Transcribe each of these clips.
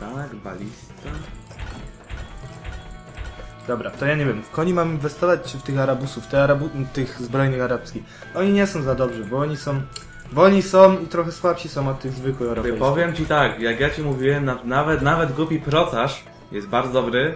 tak, balista. Dobra, to ja nie wiem, w koni mam inwestować czy w tych arabusów, te arabu tych zbrojnych arabskich? Oni nie są za dobrzy, bo oni są... Wolni są i trochę słabsi są od tych zwykłych europejskich. powiem ci tak, jak ja ci mówiłem, na, nawet, nawet głupi procarz jest bardzo dobry,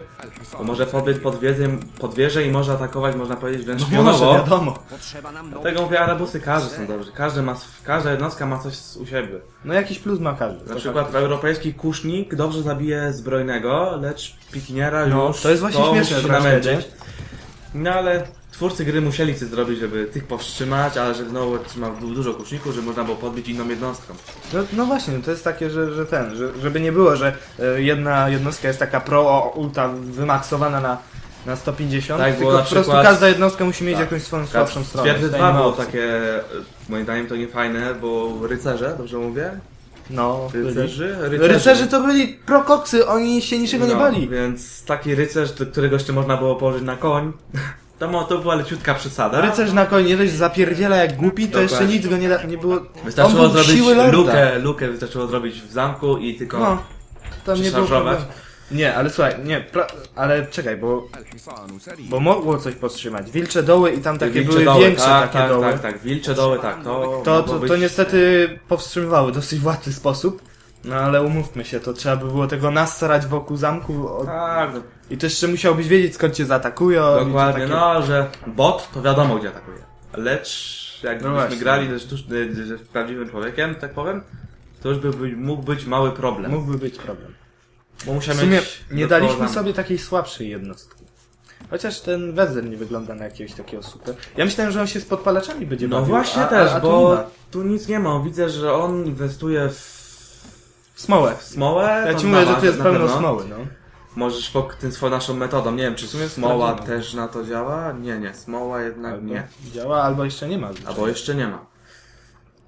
bo może pobyć pod, wieżę, pod wieżę i może atakować, można powiedzieć, wręcz No może, wiadomo. Potrzeba nam Dlatego mówię, arabusy każdy są dobrzy, każdy ma, sw- każda jednostka ma coś u siebie. No jakiś plus ma każdy. Na to przykład europejski kusznik dobrze zabije zbrojnego, lecz pikiniera No, już to jest właśnie śmieszne musi się troszkę, namęczyć. No ale twórcy gry musieli coś zrobić, żeby tych powstrzymać, ale żeby znowu trzymał dużo kuszników, żeby można było podbić inną jednostką. No, no właśnie, to jest takie, że, że ten, że, żeby nie było, że e, jedna jednostka jest taka pro ulta wymaksowana na, na 150, Tak, tylko było na po prostu przykład- każda jednostka musi mieć Tak. jakąś swoją słabszą stronę. Twierdzy Tutaj 2 nie ma było opcji. takie, e, moim zdaniem to nie fajne, bo rycerze, dobrze mówię? No, byli. Rycerzy? Rycerze to byli prokoksy, oni się niczego nie No, bali. Więc taki rycerz, do którego jeszcze można było położyć na koń, to, mo- to była leciutka przesada. Rycerz na koniec dość zapierdziela jak głupi, to jeszcze nic go nie, da, nie było. Wystarczyło zrobić lukę, lukę wystarczyło zrobić w zamku i tylko No, tam nie było. Nie, ale słuchaj, nie, pra... ale czekaj, bo, bo mogło coś powstrzymać. Wilcze doły i tam takie Wilcze były doły, większe tak, takie tak, doły. tak, tak, wilcze doły, tak, to To, to, to niestety powstrzymywały w dosyć łatwy sposób. No ale umówmy się, to trzeba by było tego nasrać wokół zamku od... Tak, no, i to jeszcze musiałbyś wiedzieć skąd cię zaatakują. i to dokładnie, takie- no, że bot to wiadomo gdzie atakuje. Lecz No jakbyśmy właśnie. grali ze, sztuczny, ze prawdziwym człowiekiem, tak powiem, to już by by- mógł być mały problem. Mógłby być problem. Bo W musiałem sumie mieć nie daliśmy sobie takiej słabszej jednostki. Chociaż ten Wezer nie wygląda na jakiegoś takiego super. Ja myślałem, że on się z podpalaczami będzie No bawił, właśnie a, też, a, a tu bo ma. tu nic nie ma. Widzę, że on inwestuje W smołę. smołę. Ja ci mówię, że tu jest pełno smoły, no. Możesz po tym swoją naszą metodą. Nie wiem, czy sumie smoła sprawdzimy. też na to działa? Nie, nie, smoła jednak Albo nie. działa, albo jeszcze nie ma. Albo jeszcze nie ma.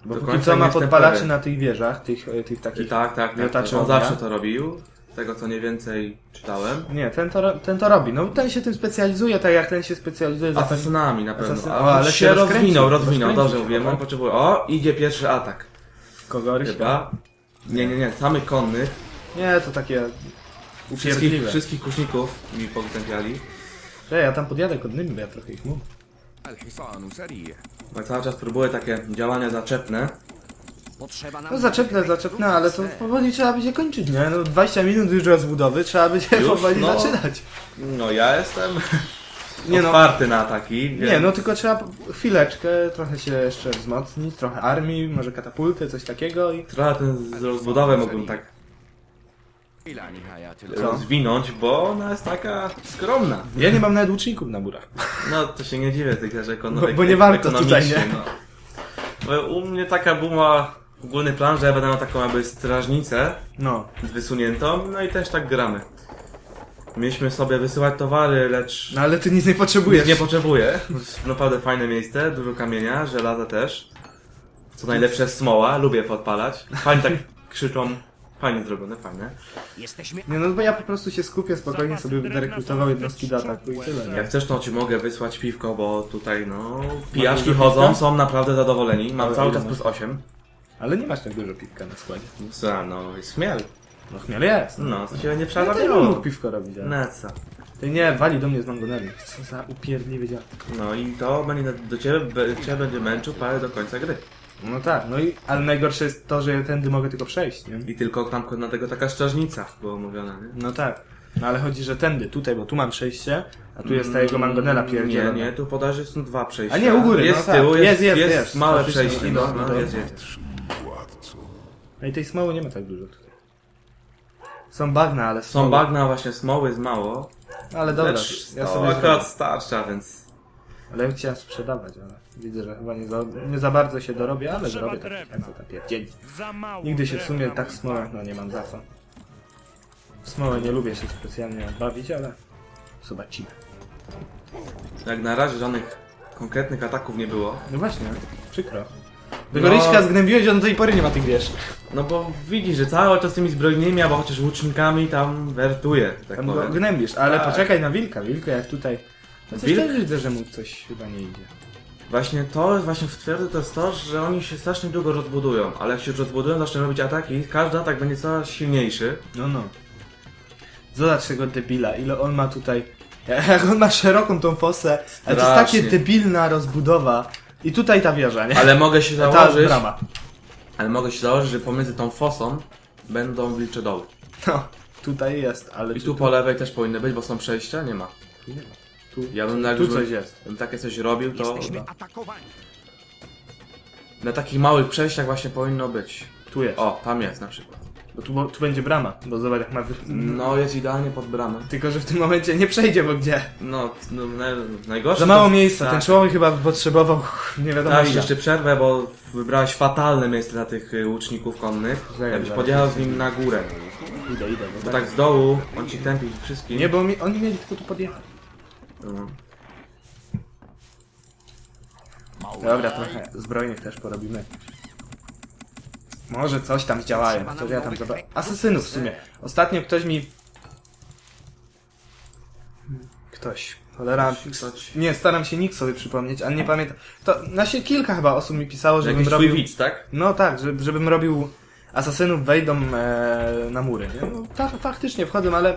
Bo do póki końca co nie ma jestem podpalaczy pewien. na tych wieżach, tych, e, tych I takich... tak, tak, tak. Tak. On ognia. zawsze to robił. Z tego co nie więcej czytałem. Nie, ten to, ro- ten to robi. No ten się tym specjalizuje, tak jak ten się specjalizuje za Asasynami na pewno. Asasyn- A, ale się rozkręcił, rozwinął, rozwinął, rozkręcił dobrze się, mówiłem. tak. On potrzebuje. O, idzie pierwszy atak. kogoryś. Chyba. Nie, nie, nie, samych konnych. Nie, to takie Wszystkich, upierdliwe. wszystkich kuszników mi potępiali. Że ja tam podjadę kodnymi, bo ja trochę ich mam. الحصان سريع Bo cały czas próbuję takie działania zaczepne. Potrzeba nam No zaczepne, zaczepne, ale to powoli trzeba będzie kończyć, nie? No 20 minut już rozbudowy, trzeba będzie Już? powoli No. zaczynać. No ja jestem nie no. na ataki. Więc... Nie, no tylko trzeba chwileczkę, trochę się jeszcze wzmocnić, trochę armii, może katapulty, coś takiego i... Trochę ten z rozbudowę mogłem tak rozwinąć, bo ona jest taka skromna. Ja nie mam nawet łuczników na murach. No to się nie dziwię tych rzeczy ekonomicznych. Bo, bo nie warto tutaj, nie? No. Bo u mnie taka była ogólny plan, że ja będę miał taką jakby strażnicę No. z wysuniętą, no i też tak gramy. Mieliśmy sobie wysyłać towary, lecz No ale ty nic nie potrzebujesz. nie potrzebuję. Naprawdę fajne miejsce, dużo kamienia, żelaza też. Co najlepsze smoła, lubię podpalać. Fajnie tak krzyczą, fajnie zrobione, fajne. Jesteśmy Nie no, bo ja po prostu się skupię, spokojnie sobie będę rekrutował jednostki do ataku i tyle, nie? Jak chcesz, to ci mogę wysłać piwko, bo tutaj no... Pijaczki dużo chodzą, piwka? są naprawdę zadowoleni. Mam Ale cały ile czas masz? plus 8. Ale nie masz tak dużo piwka na składzie. Co, no jest śmiel. No chmiel jest. No, to się nie Ja też bym przerabiało. mógł piwko robić, ale... No co? Ty nie, wali do mnie z mangoneli. Co za upierdliwy dziad. No i to będzie do ciebie, be- ciebie będzie męczył parę do końca gry. No tak, no i, ale najgorsze jest to, że ja tędy mogę tylko przejść, nie? I tylko tam na tego taka strażnica było mówione, nie? No tak. No ale chodzi, że tędy, tutaj, bo tu mam przejście, a tu jest ta jego mangonela Nie, pierdzielona. nie, tu podajesz są dwa przejścia. A nie, u góry, Jest no z tak. tyłu, jest, Jest, jest, jest, jest. małe Faktycznie, przejście, idę, no, no idę. jest, jest. No i tej smoły nie ma tak dużo tutaj. Są bagna, ale Są smoły. bagna, właśnie smoły jest mało. Ale dobra, lecz ja to sobie akurat starsza, więc... Ale ja chciałem sprzedawać, ale widzę, że chyba nie za, nie za bardzo się dorobię, ale zrobię tak, jak to ta pierdzieli. Za mało Nigdy się w sumie drewna tak w smołach, no nie mam za co. W smołę nie lubię się specjalnie bawić, ale zobaczymy. Jak na razie żadnych konkretnych ataków nie było. No właśnie, przykro. No. Ryśka zgnębiłeś, a do tej pory nie ma tych wież. No bo widzisz, że cały czas tymi zbrojnymi, albo chociaż łucznikami tam wertuje, tak Tam go powiem. gnębisz, ale Tak. poczekaj na wilka. Wilka jak tutaj... No coś Wilk? też widzę, że mu coś chyba nie idzie. Właśnie to właśnie w twierdzy to jest to, że oni się strasznie długo rozbudują, ale jak się już rozbudują, zaczną robić ataki, każdy atak będzie coraz silniejszy. No, no. Zobacz tego debila, ile on ma tutaj... Jak on ma szeroką tą fosę, ale to jest Strasznie. takie debilna rozbudowa. I tutaj ta wieża, nie? Ale mogę się ta założyć, brama. Ale mogę się założyć, że pomiędzy tą fosą będą wilcze doły. No, tutaj jest, ale I czy tu po lewej też powinny być, bo są przejścia, nie ma. tu, Ja bym jak tu coś jest. bym takie coś robił, to Jesteśmy atakowani. na takich małych przejściach właśnie powinno być. Tu jest. O, tam jest na przykład. Bo tu, bo tu będzie brama, bo zobacz jak ma... Wy... No, jest idealnie pod bramę. Tylko, że w tym momencie nie przejdzie, bo gdzie? No, no naj, najgorsze. Za mało to- miejsca, tak. ten człowiek chyba potrzebował nie wiadomo Tak, ile. jeszcze przerwę, bo wybrałeś fatalne miejsce dla tych y, łuczników konnych. Zaraz, Jakbyś zaraz. podjechał z nim na górę. Idę, idę. Bo tak z dołu, on ci tępi wszystkim. Nie, bo mi, oni mieli tylko tu podjechać. No. Dobra, trochę zbrojnych też porobimy. Może coś tam zdziałają, chociaż ja tam zobaczę. Asesynów w sumie. Ostatnio ktoś mi... Ktoś. Cholera. Ktoś. Nie, staram się nikt sobie przypomnieć, ale nie pamiętam. To na się kilka chyba osób mi pisało, żebym Jakiś robił... widz, tak? No tak, żeby, żebym robił asasynów wejdą e, na mury, nie? No, tak, faktycznie wchodzą, ale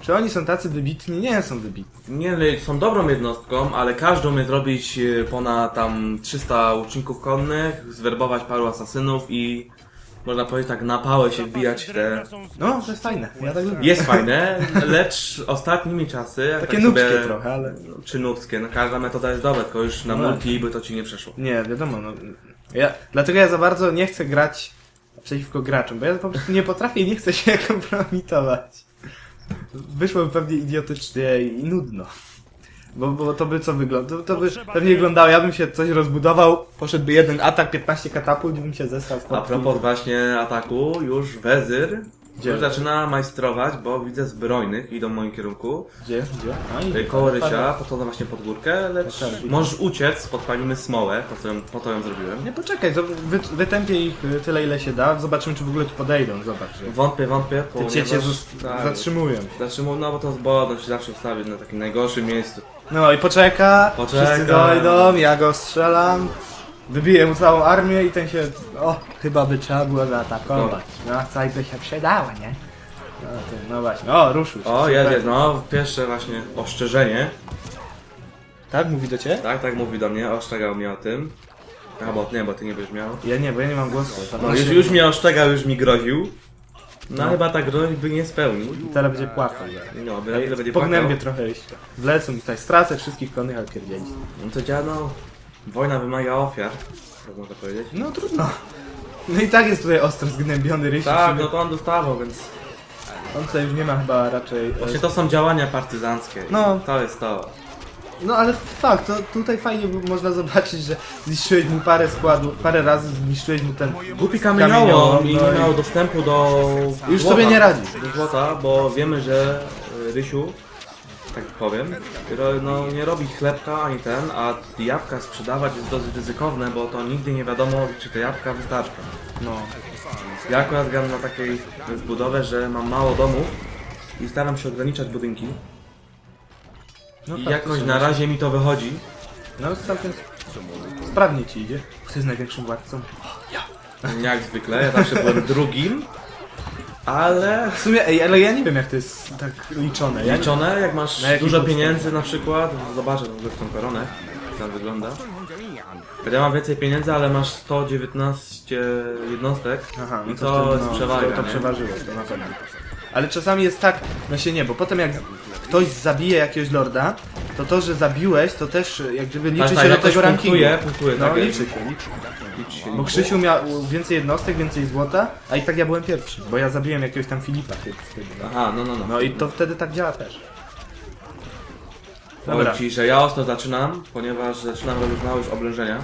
czy oni są tacy wybitni? Nie są wybitni. Nie, no, są dobrą jednostką, ale każdy umie zrobić y, ponad tam 300 łuczników konnych, zwerbować paru asasynów i można powiedzieć tak na pałę się wbijać w te... No, to jest fajne, ja tak lubię. Jest fajne, lecz ostatnimi czasy... jak Takie tak nubskie sobie- trochę, ale... Czy nubskie, no każda metoda jest dobra, tylko już na No. multi by to ci nie przeszło. Nie, wiadomo, no. Ja, dlatego ja za bardzo nie chcę grać przeciwko graczom, bo ja po prostu nie potrafię i nie chcę się kompromitować. Wyszłoby pewnie idiotycznie i nudno. Bo, bo to by co wygląda? To, to by pewnie wyglądało, ja bym się coś rozbudował, poszedłby jeden atak, 15 katapult i bym się zestał w A propos właśnie ataku, już Wezyr Gdzie? już zaczyna majstrować, bo widzę zbrojnych idą w moim kierunku. Gdzie? Gdzie? Y, Koło Rysia, po to na właśnie pod górkę, lecz Tak, tak. możesz uciec, podpalimy smołę, po to ją, po to ją zrobiłem. Nie, poczekaj, zob- wy, wytępię ich y, tyle ile się da, zobaczymy czy w ogóle tu podejdą, zobacz. że Wątpię, wątpię, Te ciecie ponieważ- tak, zatrzymują. Zatrzymują, no bo to zbrodno się zawsze ustawi na takim najgorszym miejscu. No i poczeka, Poczeka. wszyscy dojdą, ja go strzelam, wybiję mu całą armię i ten się, o, chyba by trzeba było zaatakować. No, co by się przydało, nie? No, to, no właśnie, o, ruszył się. O, super. jest, jest, no, pierwsze właśnie ostrzeżenie. Tak, mówi do ciebie? Tak, tak mówi do mnie, ostrzegał mnie o tym. A, bo nie, bo ty nie będziesz miał. Ja nie, bo ja nie mam głosu. No, już, już mnie ostrzegał, już mi groził. No, chyba ta groźby nie spełnił. Teraz będzie płakał. No, by będzie będzie płakał. Pognębię trochę jeszcze. Wlecą mi tutaj, stracę wszystkich konnych alkierdzieli. No to dziano, wojna wymaga ofiar, tak można powiedzieć. No trudno. No i tak jest tutaj ostro zgnębiony Rysiu. Tak, no to on dostawał, więc On tutaj już nie ma chyba raczej... e, właśnie to są działania partyzanckie. No. To jest to. No ale fakt, to tutaj fajnie by- można zobaczyć, że zniszczyłeś mu parę składów, parę razy zniszczyłeś mu ten... Głupi kamieniołom i no nie miał dostępu do Już złota. sobie nie radzi. Do złota, bo wiemy, że y, Rysiu, tak powiem, no, nie robi chlebka ani ten, a jabłka sprzedawać jest dosyć ryzykowne, bo to nigdy nie wiadomo, czy te jabłka wystarczą. No. Ja akurat gram na takiej zbudowę, że mam mało domów i staram się ograniczać budynki. no I tak, jakoś na razie mi to wychodzi. No całkiem sprawnie ci idzie. Kto jest największym władcą? Jak zwykle, ja zawsze byłem drugim. Ale W sumie, ej, ale ja nie wiem jak to jest tak liczone. Ja liczone, jak masz Na jakiej dużo podstawie? pieniędzy na przykład, zobaczę w ogóle w tą koronę, jak tam wygląda. Ja mam więcej pieniędzy, ale masz 119 jednostek Aha, no i to, to wtedy, no, przewaga, To, to nie? przeważyło, to na pewno. Ale czasami jest tak, no się nie, bo potem jak ktoś zabije jakiegoś lorda, to to, że zabiłeś, to też jak gdyby liczy Tak, się tak, do tego rankingu. punktuje, punktuje, no tak jest. liczy się, liczy. Liczy się, Bo. Krzysiu miał więcej jednostek, więcej złota, a i tak ja byłem pierwszy, bo ja zabiłem jakiegoś tam Filipa wtedy. no. Aha, no, no, no. No i to wtedy tak działa też. Powiem Dobra. ci, że ja ostro zaczynam, ponieważ zaczynam robić małe już oblężenia.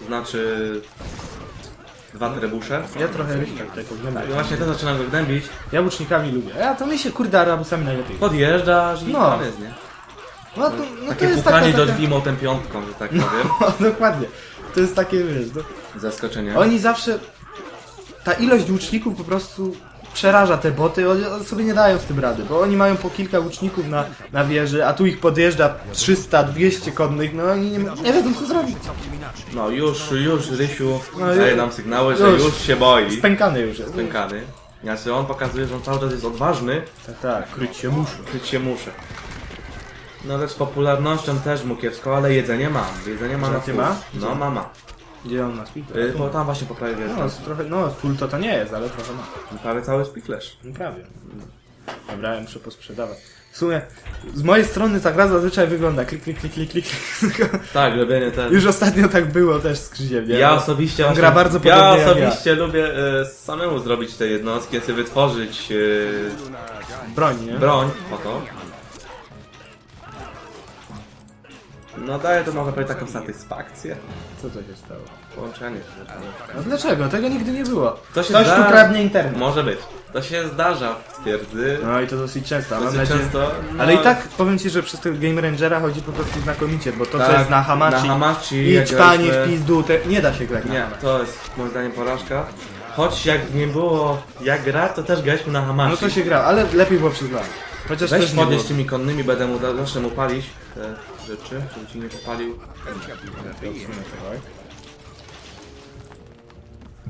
To znaczy... Dwa trebusze. Ja trochę ryśka tego gnębię. właśnie to zaczynam go gnębić. Ja łucznikami lubię. Ja to mi się kurde arabusami najlepiej. Podjeżdżasz i No. koniec, nie? No to, no to Takie jest pukanie taka, do taka... drzwi motem piątką, że tak powiem. No, dokładnie. To jest takie, wiesz, no. Zaskoczenie. Oni zawsze... Ta ilość łuczników po prostu przeraża te boty, oni oni sobie nie dają z tym rady, bo oni mają po kilka łuczników na, na wieży, a tu ich podjeżdża 300, 200 konnych, no oni nie, nie wiedzą co zrobić. No już, już Rysiu No daje nam sygnały, że już. już się boi. Spękany już jest. Spękany. Znaczy on pokazuje, że on cały czas jest odważny, Tak, tak, kryć się muszę. kryć się muszę. No lecz z popularnością też mu kiepsko, ale jedzenie mam. Jedzenie ma na full. ma? No ma, ma. Gdzie on ma? Y, bo tam właśnie po prawej No, trochę, no, full to to nie jest, ale trochę ma. Prawie cały spiklerz. No prawie. Dobra, ja muszę posprzedawać. W sumie, z mojej strony ta gra zazwyczaj wygląda klik, klik, klik, klik, klik. Tak, robienie ten. Już ostatnio tak było też z Krzyziem, nie? Ja No. osobiście On właśnie, gra bardzo Ja podobnie jak ja. osobiście lubię e, samemu zrobić te jednostki, sobie wytworzyć e, Broń, nie? broń, oto. No daje to można powiedzieć taką satysfakcję. Co to się stało? Połączenie. No dlaczego? Tego nigdy nie było. To się Ktoś zda- tu kradnie internet. Może być. To się zdarza w twierdzy. No i to dosyć często, mam Dosyć nadzieję. często. No, Ale i tak powiem ci, że przez tego Game Rangera chodzi po prostu znakomicie, bo to co Tak, jest na Hamachi, na Hamachi, jak czpanie graliśmy- w pizdu, te, nie da się grać na Nie, Hamachi. to jest moim zdaniem porażka. Choć jak nie było jak grać, to też graliśmy na Hamachi. No to się gra, ale lepiej było przez lata. Chociaż Weź też podnieść tymi konnymi, będę mu zacznę mu palić te rzeczy, żeby ci nie popalił.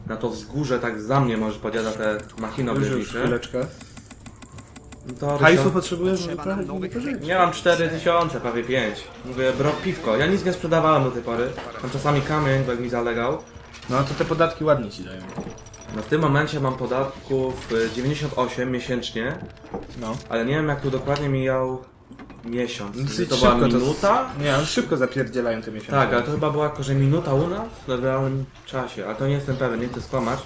Na to wzgórze tak za mnie może podjada te machiny Już, już, chwileczkę. No to Hajsu potrzebujesz, żeby trochę mam 4000, prawie 5. Mówię, bro, piwko. Ja nic nie sprzedawałem do tej pory. Tam czasami kamień, bo jak mi zalegał. No to te podatki ładnie ci dają. No w tym momencie mam podatków y, 98 miesięcznie, No. ale nie wiem jak tu dokładnie mijał miesiąc. Dosyć Czy to była to- minuta? Nie, on szybko zapierdzielają te miesiące. Tak, ale to chyba była jako, że minuta u nas w realnym czasie, ale to nie jestem pewien, nie chcę skłamać.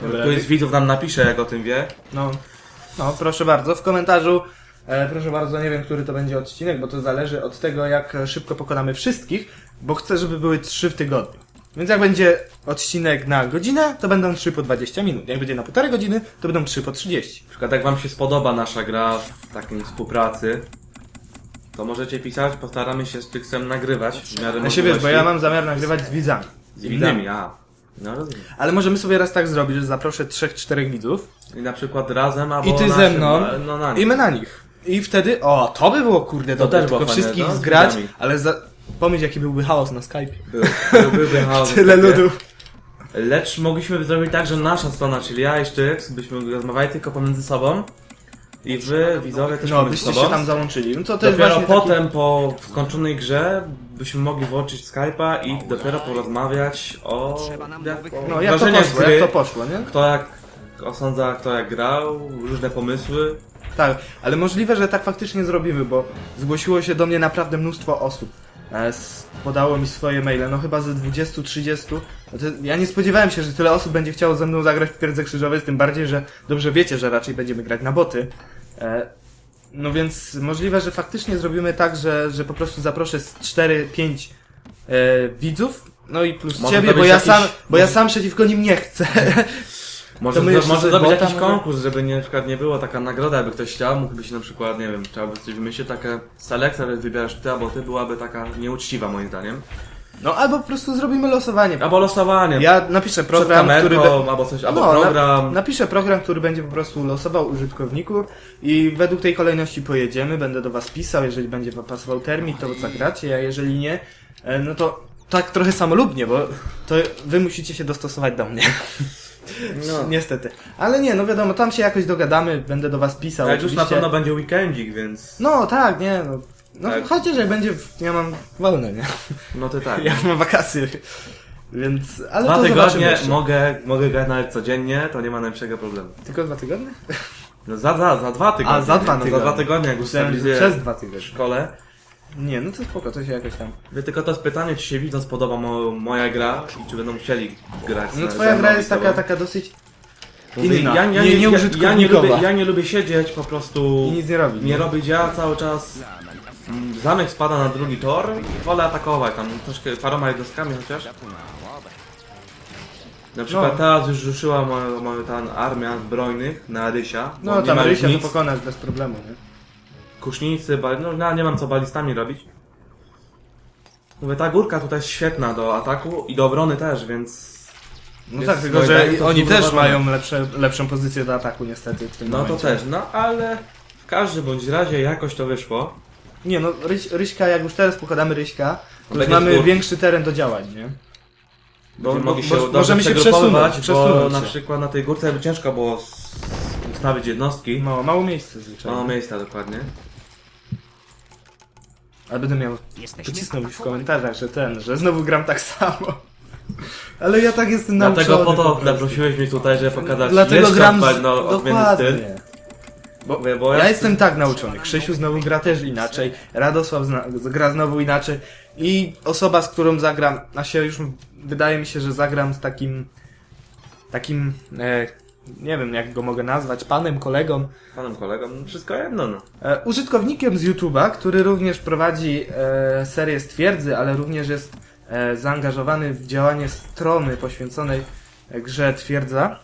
Dobra. Któryś z widzów nam napisze, jak o tym wie. No, no proszę bardzo, w komentarzu e, proszę bardzo, nie wiem, który to będzie odcinek, bo to zależy od tego, jak szybko pokonamy wszystkich, bo chcę, żeby były trzy w tygodniu. Więc jak będzie odcinek na godzinę, to będą trzy po 20 minut. Jak będzie na półtorej godziny, to będą trzy po 30. Na przykład jak wam się spodoba nasza gra w takiej współpracy, to możecie pisać, postaramy się z Tyksem nagrywać. W miarę Ja się wiesz, bo ja mam zamiar nagrywać z widzami. Z innymi, a. No rozumiem. Ale możemy sobie raz tak zrobić, że zaproszę trzech, czterech widzów I na przykład razem, albo i ty ze mną No na i my na nich. I wtedy, o, to by było kurde, To to też też było tylko fajne, wszystkich no, z zgrać, widzami. ale za... pomyśl jaki byłby chaos na Skype. Był, był, byłby chaos. Tyle takie. ludów. Lecz mogliśmy zrobić tak, że nasza strona, czyli ja i Sztyks, byśmy rozmawiali tylko pomiędzy sobą i wy, widzowie, też No, pomiędzy byście sobą. się tam załączyli. No to też Dopiero właśnie potem, po skończonej grze, byśmy mogli włączyć Skype'a i dopiero porozmawiać o, jak, o Taki, no jak to wrażeniach poszło, gry, jak to poszło, nie? kto jak osądza, kto jak grał, różne pomysły. Tak, ale możliwe, że tak faktycznie zrobimy, bo zgłosiło się do mnie naprawdę mnóstwo osób. E, Podało mi swoje maile, no chyba ze 20-30. No to Ja nie spodziewałem się, że tyle osób będzie chciało ze mną zagrać w Twierdze Krzyżowej, tym bardziej, że dobrze wiecie, że raczej będziemy grać na boty. E, No więc możliwe, że faktycznie zrobimy tak, że, że po prostu zaproszę z 4-5 e, widzów, no i plus Może ciebie, bo ja, jakiś- sam, bo ja sam przeciwko nim nie chcę. Może, To my zro- jeszcze może zrobić jakiś może- konkurs, żeby nie, na przykład nie była taka nagroda, jakby ktoś chciał, mógłby się na przykład, nie wiem, trzeba by coś wymyślić, taka selekcja, że wybierasz ty albo ty, byłaby taka nieuczciwa moim zdaniem. No albo po prostu zrobimy losowanie. Albo losowanie. Ja napiszę przed program, kamerką, który... Be... albo coś, albo No, na- program. Napiszę program, który będzie po prostu losował użytkowników i według tej kolejności pojedziemy, będę do was pisał, jeżeli będzie wam pasował termin, to zagracie, a jeżeli nie, e, no to tak trochę samolubnie, bo to wy musicie się dostosować do mnie. No. Niestety. Ale nie, no wiadomo, tam się jakoś dogadamy, będę do was pisał. Jak już na oczywiście. pewno będzie weekendzik, więc... No tak, nie, no. No Tak. chociaż jak będzie, w- ja mam wolne, nie? No to tak. Ja mam wakacje. Więc, ale Dwa to zobaczymy tygodnie jeszcze. mogę, mogę grać nawet codziennie, to nie ma najmniejszego problemu. Tylko dwa tygodnie? No za, za, za dwa tygodnie. A, za dwa no. Za dwa tygodnie, jak Myślałem, że ustabilizuję przez dwa w tygodnie. szkole. Nie, no to spoko, to się jakoś tam... Wy tylko to jest pytanie, czy się widząc podoba mo, moja gra i czy będą chcieli grać No twoja gra jest taka, taka dosyć inna, Ja, ja, nie- nie, ja, ja, nie lubię, ja nie lubię siedzieć po prostu... i nic nie robi. Nie robić ja cały czas. mm, Zamek spada na drugi tor i wolę atakować tam troszkę paroma jednostkami chociaż. Na przykład No. teraz już ruszyła moja, moja ta armia zbrojnych na Rysia. bo No tam ma już Rysia to nic. pokonasz bez problemu, nie? Kusznicy, bal... no ja nie mam co balistami robić. Mówię, ta górka tutaj jest świetna do ataku i do obrony też, więc... No tak, tylko że oni też mają lepsze, lepszą pozycję do ataku niestety w tym No to momencie. też, no ale w każdym bądź razie jakoś to wyszło. Nie no, Ryś, Ryśka, jak już teraz pokonamy Ryśka, to już Będzie mamy większy teren do działań, nie? Bo, Bo- mogli się bo- dobrze możemy się przesunąć, bo przesunąć na się. przykład na tej górce by ciężko było s- ustawić jednostki. Mało, mało miejsca zwyczajnie. Mało miejsca dokładnie. Ale będę miał Jesteśmy pocisnąć w atakowani. komentarzach, że ten, że znowu gram tak samo. Ale ja tak jestem Dlatego nauczony po to prostu. zaprosiłeś mnie tutaj, żeby pokazać Dlatego jeszcze gram z... odmienny- odmienny styl. Dokładnie. Bo, bo Ja jestem tak nauczony. Krzysiu znowu gra też inaczej. Radosław zna, gra znowu inaczej. I osoba, z którą zagram, a się już wydaje mi się, że zagram z takim takim e, nie wiem jak go mogę nazwać, panem, kolegą, panem kolegą, no wszystko jedno no. e, użytkownikiem z YouTube'a, który również prowadzi e, serię z twierdzy, ale również jest e, zaangażowany w działanie strony poświęconej e, grze Twierdza.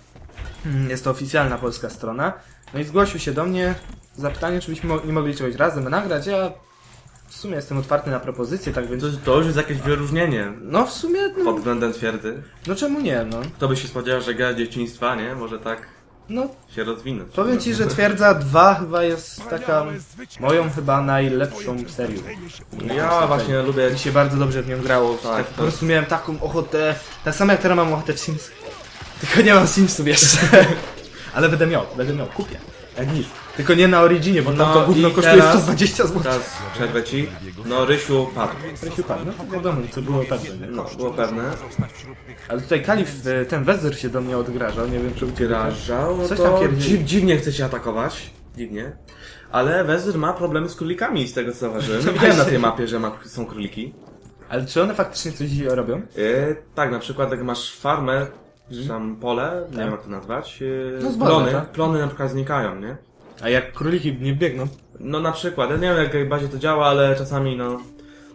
Mm, Jest to oficjalna polska strona. No i zgłosił się do mnie z zapytaniem, czy byśmy nie mogli czegoś razem nagrać. Ja w sumie jestem otwarty na propozycje, tak więc... To, to już jest jakieś wyróżnienie No w sumie, no, pod względem twierdzy. no czemu nie, no. Kto by się spodziewał, że gra dzieciństwa, nie? Może tak No, się rozwinąć. powiem ci, że Twierdza 2 chyba jest taka moją chyba najlepszą serią. Ja właśnie lubię Mi się bardzo dobrze w nią grało. Tak, Tak, to po prostu miałem taką ochotę. Tak samo jak teraz mam ochotę w Sims. Tylko nie mam Simsów jeszcze. Ale będę miał, będę miał, kupię. Nic. Tylko nie na Originie, bo tam No to gówno i kosztuje teraz- 120 zł. Teraz przerwę ci. No Rysiu padł. No to wiadomo, co było pewne, nie? No, było pewne. Ale tutaj Kalif, e, ten Wezer się do mnie odgrażał, nie wiem czy u ciebie też. No Coś to tam pierdzieli. dziw, dziwnie chce się atakować. Dziwnie. Ale Wezyr ma problemy z królikami, z tego co zauważyłem. Widziałem na tej mapie, że ma, są króliki. Ale czy one faktycznie coś robią? Yy, tak, na przykład jak masz farmę, czy tam pole, nie wiem jak to nazwać, yy, No zboże, plony, tak. plony na przykład znikają, nie? A jak króliki nie biegną? No na przykład, ja nie wiem jak bardziej to działa, ale czasami no...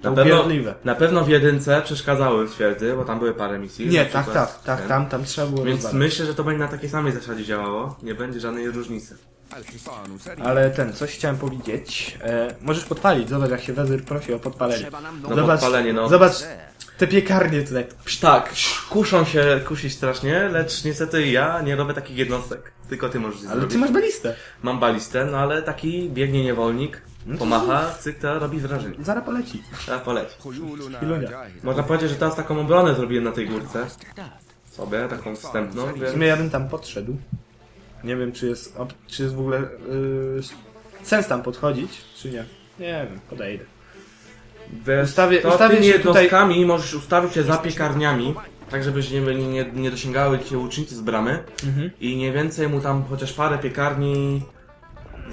To Na pewno, upierdliwe. na pewno w jedynce przeszkadzały w twierdzy, bo tam były parę misji. Nie, na tak, przykład tak, tak, ten. tam, tam trzeba było Więc rozwalać. myślę, że to będzie na takiej samej zasadzie działało. Nie będzie żadnej różnicy. الحصان سريع Ale ten, coś chciałem powiedzieć. E, możesz podpalić, zobacz jak się Wezyr prosi o podpalenie. Trzeba nam No nowych Zobacz, podpalenie, no. zobacz ser. te piekarnie tutaj. Tak, kuszą się kusić strasznie, lecz niestety ja nie robię takich jednostek. Tylko ty możesz Ale zrobić. ty masz balistę. Mam balistę, no ale taki biegnie niewolnik, no pomacha, cyk, to robi wrażenie. Zaraz poleci. Zaraz poleci. Ilunia. Można powiedzieć, że teraz taką obronę zrobiłem na tej górce. Sobie, taką wstępną, W sumie ja bym tam podszedł. Nie wiem, czy jest, czy jest w ogóle yy, sens tam podchodzić, czy nie. Nie wiem, podejdę. Ustawię- to ustawię tymi się jednostkami możesz ustawić się za piekarniami, tak żeby nie, nie, nie dosięgały cię łucznicy z bramy Mhm. i nie więcej mu tam chociaż parę piekarni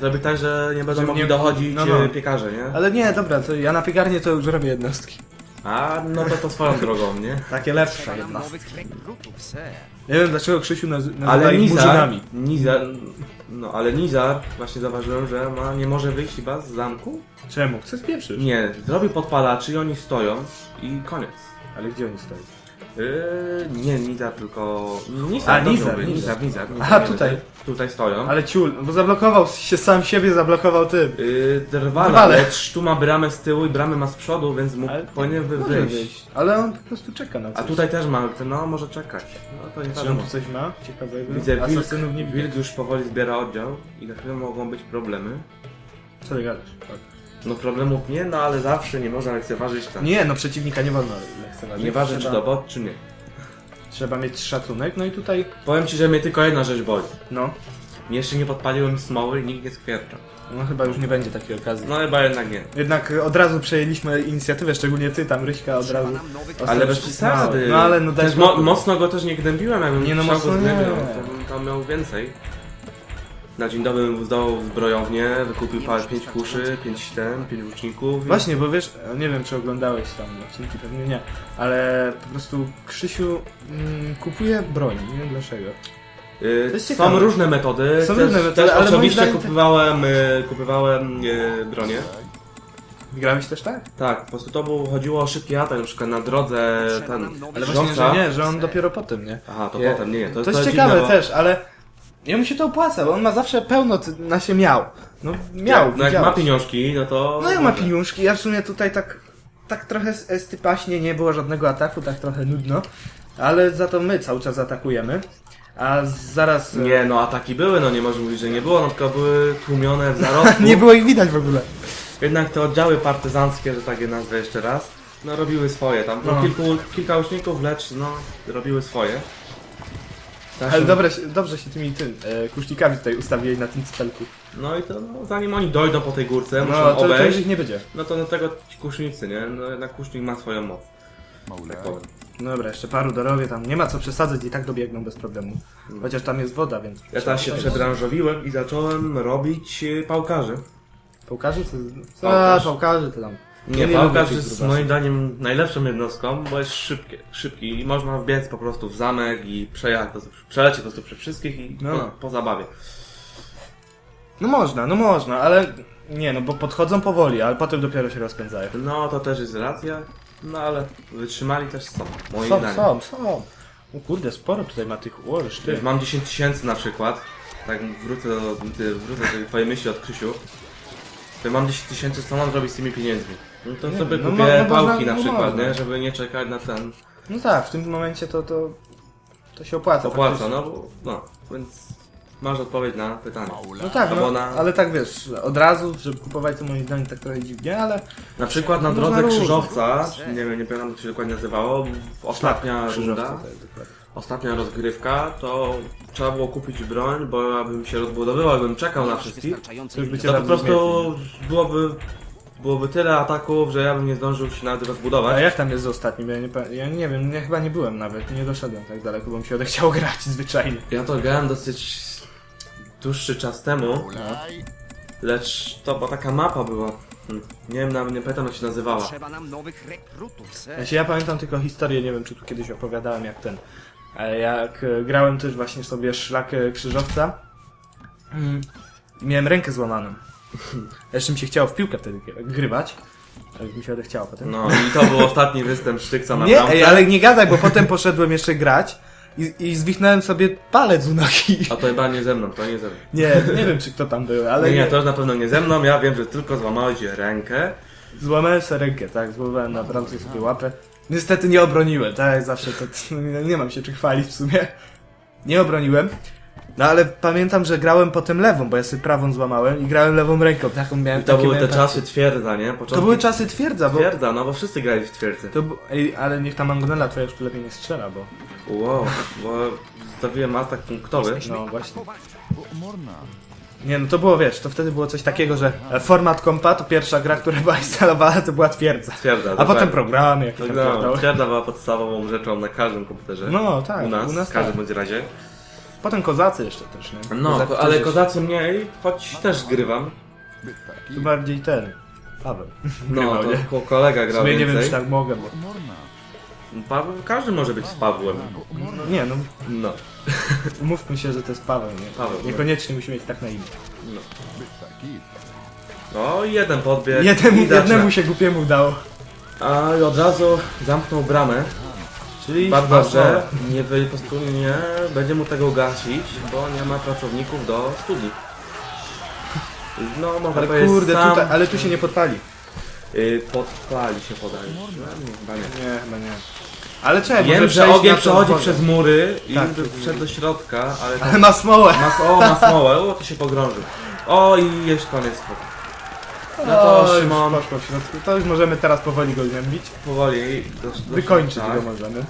zrobić tak, że nie będą Żeby mogli nie- dochodzić no, no. e, piekarze, nie? Ale nie, dobra, to ja na piekarnię to już robię jednostki. A, no to to swoją drogą, nie? Takie lepsze ser. Nie wiem dlaczego Krzysiu naz- nazywa Ale ich Nizar, murzynami. Nizar, no ale Nizar, właśnie zauważyłem, że ma, nie może wyjść chyba z zamku? Czemu? Chcę spieprzyć. Nie, zrobi podpalaczy i oni stoją i koniec. Ale gdzie oni stoją? Yy, nie Nizar, tylko... Nizar, A, dobrze Nizar, mówię, Nizar. Nizar, Nizar, Nizar. Aha, tutaj. Tutaj stoją. Ale ciul, bo zablokował się sam siebie, zablokował tym. Yy, drwala, Drwale. lecz tu ma bramę z tyłu i bramę ma z przodu, więc mógł, Ale powinien wy Może wyjść. Ale on po prostu czeka na coś. A tutaj też ma, no może czekać. No to nie Czy on wiadomo. tu coś ma? Ciekawego? Widzę, wilk, Asasynów nie widzę. wilk już powoli zbiera oddział i na chwilę mogą być problemy. Co ty gadasz? Tak. No problemów nie, no ale zawsze nie można lekceważyć tak. Nie, no przeciwnika nie wolno lekceważyć. Nieważne czy trzeba, dowód, czy nie. Trzeba mieć szacunek, no i tutaj, Powiem ci, że mnie tylko jedna rzecz boli. no, Mnie jeszcze nie podpaliłem smoły, nikt nie skwiercza. no chyba już nie będzie takiej okazji. No chyba jednak nie. Jednak od razu przejęliśmy inicjatywę, szczególnie ty tam, Ryśka, od razu. Ale bez przesady. No ale no daj też mo spokój. mocno go też nie gnębiłem, jakbym Nie, no chciał mocno go nie. zgnębić, to bym tam miał więcej. Na dzień dobry bym zdołał zbrojownię, wykupił parę pięć kuszy, pięć ten, pięć łuczników. i- Właśnie, bo wiesz, nie wiem czy oglądałeś tam odcinki, pewnie nie, ale po prostu Krzysiu mm, kupuje broń, nie wiem dlaczego. Y, To jest Są ciekawe. różne metody. Są też, różne metody, też ale moim osobiście zdaniem te- kupowałem, y, kupowałem y, bronię. Grałeś też tak? Tak, po prostu to było, chodziło o szybki atak, na przykład na drodze ten. Ale właśnie, rządca. że nie, że on dopiero potem, nie? Aha, to Nie. potem, nie, nie. To, To jest dziwne, ciekawe bo- też, ale jemu się to opłaca, bo on ma zawsze pełno na się miał. No miał, No jak ma widziałeś. pieniążki, no to... No jak ma pieniążki, ja w sumie tutaj tak, tak trochę s- stypaśnie nie było żadnego ataku, tak trochę nudno, ale za to my cały czas atakujemy. A zaraz... e, Nie, no ataki były, no nie można mówić, że nie było, no tylko były tłumione w zarodku. nie było ich widać w ogóle. Jednak te oddziały partyzanckie, że tak je nazwę jeszcze raz, No robiły swoje tam. No. No. Kilku, kilka łuczników, lecz no robiły swoje. Tak, Ale dobre, się- dobrze się tymi tym, e, kusznikami tutaj ustawiłeś na tym cytelku. No i to no, zanim oni dojdą po tej górce, muszą No, to, to obejść, już ich nie będzie. no to do tego ci kusznicy, nie? No jednak kusznik ma swoją moc, tak powiem. No dobra, jeszcze paru dorowie tam, nie ma co przesadzać i tak dobiegną bez problemu. Chociaż tam jest woda, więc... Ja teraz się przebranżowiłem i zacząłem robić y, pałkarzy. Pałkarzy? Co? Co? Pałkarz. Pałkarzy to tam. Nie, nie pałkarz lubię tych jest grubasów. moim zdaniem najlepszą jednostką, bo jest szybkie, szybki i można wbiec po prostu w zamek i przejechać, po prostu, przelecieć po prostu przez wszystkich i No. po, po zabawie. No można, no można, ale... Nie no, bo podchodzą powoli, ale potem dopiero się rozpędzają. No to też jest racja, no ale wytrzymali też są, moim Są, zdaniem. są, są. O kurde, sporo tutaj ma tych łożysz, ty. Wiesz, mam 10 tysięcy na przykład, tak wrócę do, ty, wrócę do twojej myśli od Krzysiu. To mam 10 tysięcy, co mam zrobić z tymi pieniędzmi? No to Nie, sobie no kupię mo- no pałki na no przykład, można. nie? Żeby nie czekać na ten. No tak, w tym momencie to, to, to się opłaca. Opłaca, faktycznie. no bo, no, więc masz odpowiedź na pytanie. No tak, no, na- ale tak wiesz, od razu, żeby kupować to moim zdaniem tak trochę dziwnie, ale... Na przykład na Można drodze krzyżowca, nie wiem, nie pamiętam jak się dokładnie nazywało, ostatnia runda, tak, dokładnie. Ostatnia rozgrywka, to trzeba było kupić broń, bo abym się rozbudowywał, bym czekał na wszystkich. To już by cię To po prostu byłoby, byłoby tyle ataków, że ja bym nie zdążył się nawet A rozbudować. jak tam jest z ostatnim? Ja nie, pa- ja nie wiem, ja chyba nie byłem nawet, nie doszedłem tak daleko, bo mi się odechciało grać zwyczajnie. Ja to grałem dosyć dłuższy czas temu, lecz to bo taka mapa była. Hmm, Nie wiem, nawet nie pamiętam jak się nazywała. Trzeba nam nowych rekrutów. Ja, ja pamiętam tylko historię, nie wiem czy tu kiedyś opowiadałem jak ten. Ale jak e, grałem też właśnie sobie szlak e, krzyżowca, mm, miałem rękę złamaną. Jeszcze mi się chciało w piłkę wtedy grywać, ale mi się odechciało potem. No i to był ostatni występ Sztykca na nie, bramce. ej, ale nie gadaj, bo potem poszedłem jeszcze grać i, i zwichnąłem sobie palec u nogi. A to chyba nie ze mną, to nie ze mną. Nie, nie wiem czy kto tam był, ale nie, nie, to już na pewno nie ze mną, ja wiem, że tylko złamałeś rękę. złamałem sobie rękę, tak, złamałem na bramce sobie łapę. Niestety nie obroniłem, tak jak zawsze, to, nie, nie mam się czym chwalić w sumie. Nie obroniłem. No ale pamiętam, że grałem potem lewą, bo ja sobie prawą złamałem i grałem lewą ręką, taką miałem I to takie były te miałem czasy twierdza, nie? Początki To były czasy twierdza, bo... twierdza, no bo wszyscy grali w twierdzy. To, bu- ej, ale niech ta mangonela twoja już tu lepiej nie strzela, bo... Wow, bo zostawiłem atak punktowy. No właśnie. Nie, no to było, wiesz, to wtedy było coś takiego, że e, format kompa to pierwsza gra, która była instalowana, to była twierdza. Twierdza, A potem programy, jakieś tam No, pierdoły. twierdza była podstawową rzeczą na każdym komputerze. No tak, u nas, u nas w każdym tak. bądź razie. Potem kozacy jeszcze też, nie? No, Kozacy ale kozacy mniej, choć też grywam. Tu bardziej ten, Paweł. No, Grywał, to nie? ko- kolega W grał sumie nie wiem, więcej. czy tak mogę, bo... Paweł, każdy może być z Pawłem. No, nie, no, No, umówmy się, że to jest Paweł, nie? Paweł, no. Niekoniecznie musi mieć tak na imię. no. No, i jeden podbieg. Jednemu, i jednemu się głupiemu udało. A i od razu zamknął bramę. Czyli Bardzo dobrze, nie, wy- po prostu nie będzie mu tego gasić, bo nie ma pracowników do studii. No, można Ale powiedzieć kurde, sam tutaj, ale tu się nie podpali. y, podpali się podaje. No, nie, chyba nie. Nie, chyba nie. Ale czekaj, Wiem, może że przejść ogień na tą przechodzi wodę. przez mury i Tak. wszedł do środka, ale Ale tam ma smołę. ma, o, ma smołę, o, to się pogrążył. O, i jest koniec. No to O, już Szymon poszło w środku. To już możemy teraz powoli go gnębić. powoli do, do Wykończyć tak. go możemy.